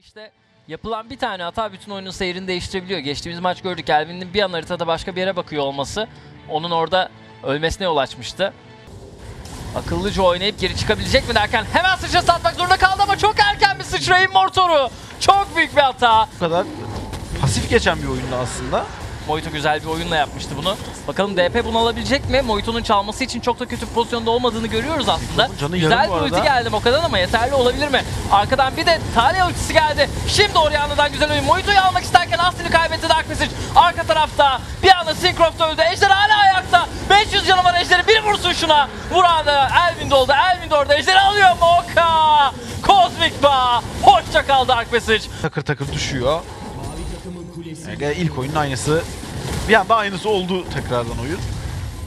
İşte yapılan bir tane hata bütün oyunun seyrini değiştirebiliyor. Geçtiğimiz maç gördük Elvin'in bir an haritada başka bir yere bakıyor olması onun orada ölmesine yol açmıştı. Akıllıca oynayıp geri çıkabilecek mi derken hemen sıçra satmak zorunda kaldı ama çok erken bir sıçrayın mortoru. Çok büyük bir hata. Bu kadar pasif geçen bir oyundu aslında. Mojito güzel bir oyunla yapmıştı bunu. Bakalım DP bunu alabilecek mi? Mojito'nun çalması için çok da kötü bir pozisyonda olmadığını görüyoruz aslında. Canı güzel bir ulti geldi Moka'dan ama yeterli olabilir mi? Arkadan bir de Talia ultisi geldi. Şimdi Orianna'dan güzel oyun. Mojito'yu almak isterken Aslin'i kaybetti Dark Passage. Arka tarafta bir anda Syncroft öldü. Ejder hala ayakta. 500 canı var Ejder'i. Bir vursun şuna. Vuran da Elvin de oldu. Elvin de orada. Ejder'i alıyor Moka. Kozmik Ba. Hoşça kal Dark Passage. Takır takır düşüyor. Yani ilk oyunun aynısı. Bir anda aynısı oldu tekrardan oyun.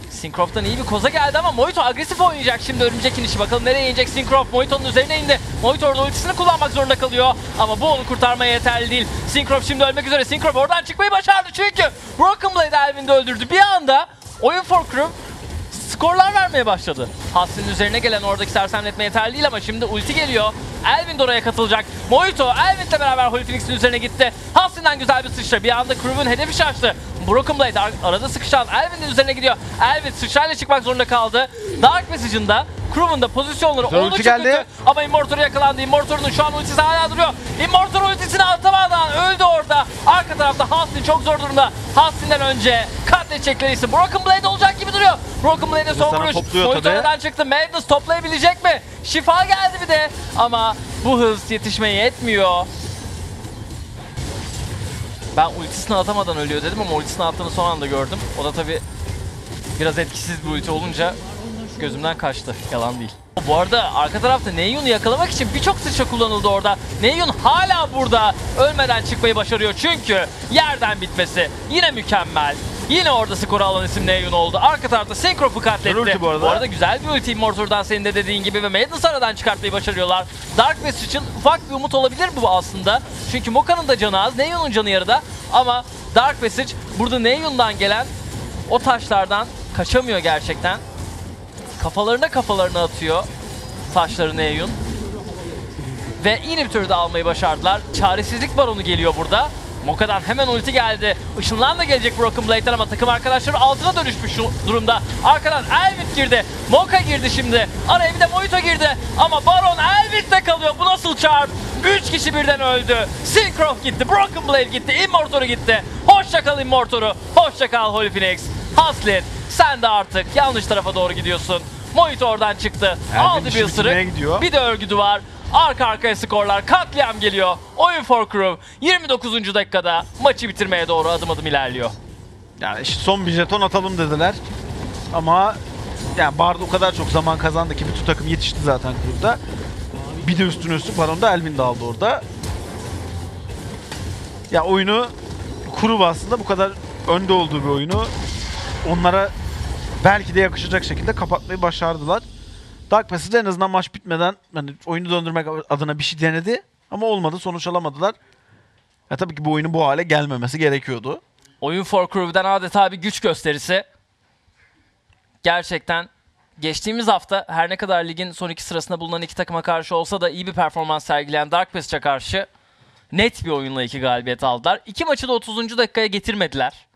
Syncroft'tan iyi bir koza geldi ama Mojito agresif oynayacak şimdi örümcek inişi. Bakalım nereye inecek Syncroft. Mojito'nun üzerine indi. Mojito orada ultisini kullanmak zorunda kalıyor. Ama bu onu kurtarmaya yeterli değil. Syncroft şimdi ölmek üzere. Syncroft oradan çıkmayı başardı çünkü Broken Blade Elvin'i öldürdü. Bir anda oyun for crew skorlar vermeye başladı. Hassin'in üzerine gelen oradaki sersemletme yeterli değil ama şimdi ulti geliyor. Elvin de oraya katılacak. Mojito Elvin'le beraber Holy Phoenix'in üzerine gitti. Hassin'den güzel bir sıçra. Bir anda Crew'un hedefi şaştı. Broken Blade ar- arada sıkışan Elvin'in üzerine gidiyor. Elvin sıçrayla çıkmak zorunda kaldı. Dark Passage'ın da Crew'un da pozisyonları Güzel ulti geldi. kötü. Ama Immortor yakalandı. Immortor'un şu an ultisi hala duruyor. Immortor ultisini atamadan öldü orada. Arka tarafta Hastin çok zor durumda. Hastin'den önce katledecekleri isim Broken Blade olacak gibi duruyor. Broken Blade'e son vuruş. aradan çıktı. Madness toplayabilecek mi? Şifa geldi bir de. Ama bu hız yetişmeye yetmiyor. Ben ultisini atamadan ölüyor dedim ama ultisini attığını son anda gördüm. O da tabii biraz etkisiz bir ulti olunca gözümden kaçtı. Yalan değil. Bu arada arka tarafta Neyun'u yakalamak için birçok sıçra kullanıldı orada. Neyun hala burada ölmeden çıkmayı başarıyor çünkü yerden bitmesi yine mükemmel. Yine orada skoru alan isim Neyun oldu. Arka tarafta Syncroft'u katletti. Güzel ulti bu arada. güzel bir ulti Immortor'dan senin de dediğin gibi ve Madness aradan çıkartmayı başarıyorlar. Dark Message için ufak bir umut olabilir bu aslında. Çünkü Moka'nın da canı az, Neyun'un canı yarıda. Ama Dark Message burada Neyun'dan gelen o taşlardan kaçamıyor gerçekten. Kafalarına kafalarına atıyor taşları Neyun. Ve inhibitörü de almayı başardılar. Çaresizlik baronu geliyor burada. Moka'dan hemen ulti geldi. Işınlan da gelecek Broken Blade'den ama takım arkadaşları altına dönüşmüş durumda. Arkadan Elvin girdi. Moka girdi şimdi. Araya bir de Mojito girdi. Ama Baron Elvin'de kalıyor. Bu nasıl çarp? 3 kişi birden öldü. Syncroft gitti. Broken Blade gitti. Immortor'u gitti. Hoşça kal Immortor'u. Hoşça kal Holy Phoenix. Haslin sen de artık yanlış tarafa doğru gidiyorsun. Mojito oradan çıktı. Elvin Aldı bir ısırık. gidiyor. Bir de örgüdü var. Arka arkaya skorlar. Katliam geliyor. Oyun for Crew 29. dakikada maçı bitirmeye doğru adım adım ilerliyor. Yani işte son bir jeton atalım dediler. Ama yani Bard o kadar çok zaman kazandı ki bütün takım yetişti zaten kurda. Bir de üstüne üstlük Baron da Elvin de aldı orada. Ya oyunu kuru aslında bu kadar önde olduğu bir oyunu onlara belki de yakışacak şekilde kapatmayı başardılar. Dark Passage en azından maç bitmeden hani oyunu döndürmek adına bir şey denedi ama olmadı sonuç alamadılar. Ya tabii ki bu oyunun bu hale gelmemesi gerekiyordu. Oyun for Crew'den adeta bir güç gösterisi. Gerçekten geçtiğimiz hafta her ne kadar ligin son iki sırasında bulunan iki takıma karşı olsa da iyi bir performans sergileyen Dark Passage'a karşı net bir oyunla iki galibiyet aldılar. İki maçı da 30. dakikaya getirmediler.